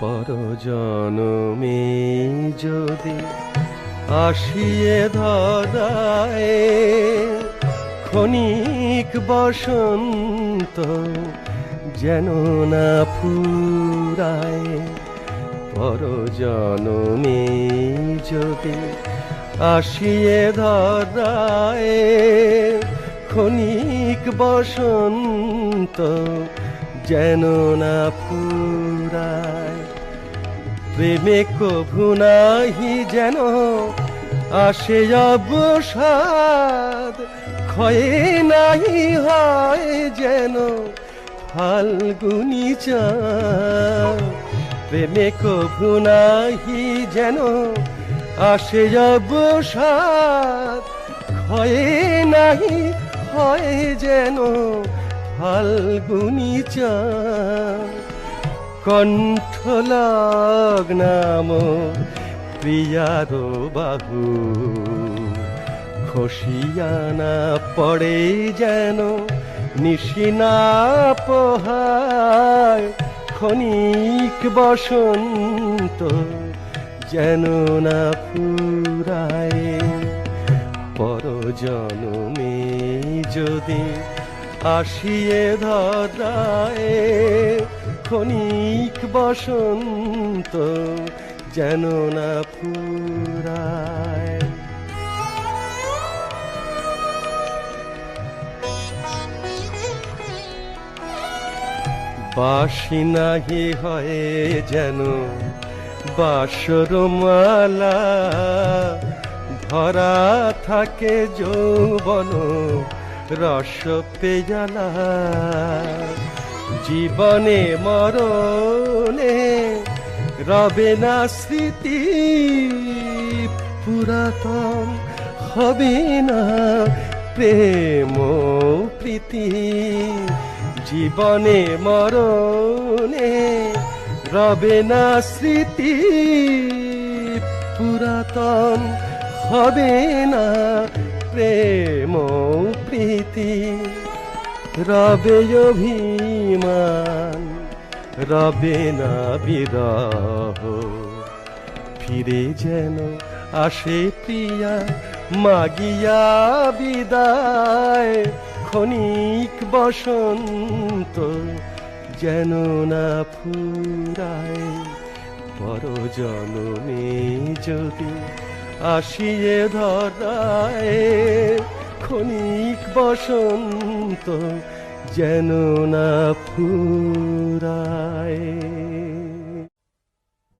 পরজনমে যদি আসিয়ে ধরায় ক্ষণিক বসন্ত যেন না ফুরায়, পরজনমে যদি আসিয়ে ধরায়, ক্ষণিক বসন্ত যেন না ফুরায় প্রেমে কভু নাহি যেন আসে অবসাদ। ক্ষয়ে নাহি হয় যেন ফাল্গুনি চাঁদ। প্রেমে কভু নাহি যেন আসে অবসাদ। ক্ষয়ে নাহি হয় যেন ফাল্গুনি কণ্ঠ লগ্নাম প্রিয়ার বাহু খসিয়ানা পড়ে যেন নিশিনা পোহায়, ক্ষণিক বসন্ত যেন না ফুরায়। পরজনমে যদি আসিয়ে ধরায়। ক্ষণিক বসন্ত যেন না ফুরায়। বাসি নাহি হয় যেন বাসরমালা। ভরা থাকে যৌবন রস পেয়ালা জীবনে মরণে রবে না স্মৃতি, পুরাতন হবে না প্রেম প্রীতি। জীবনে মরণে রবে না স্মৃতি, পুরাতন হবে না প্রেম প্রীতি, রবে অভিমান, রবে না বিরহ। ফিরে যেন আসে প্রিয়া, মাগিয়া বিদায়, ক্ষণিক বসন্ত যেন না ফুরায়। বড় জনমে যদি আসিয়ে ধরায় খনিক বসন্ত যেন না ফুরায়।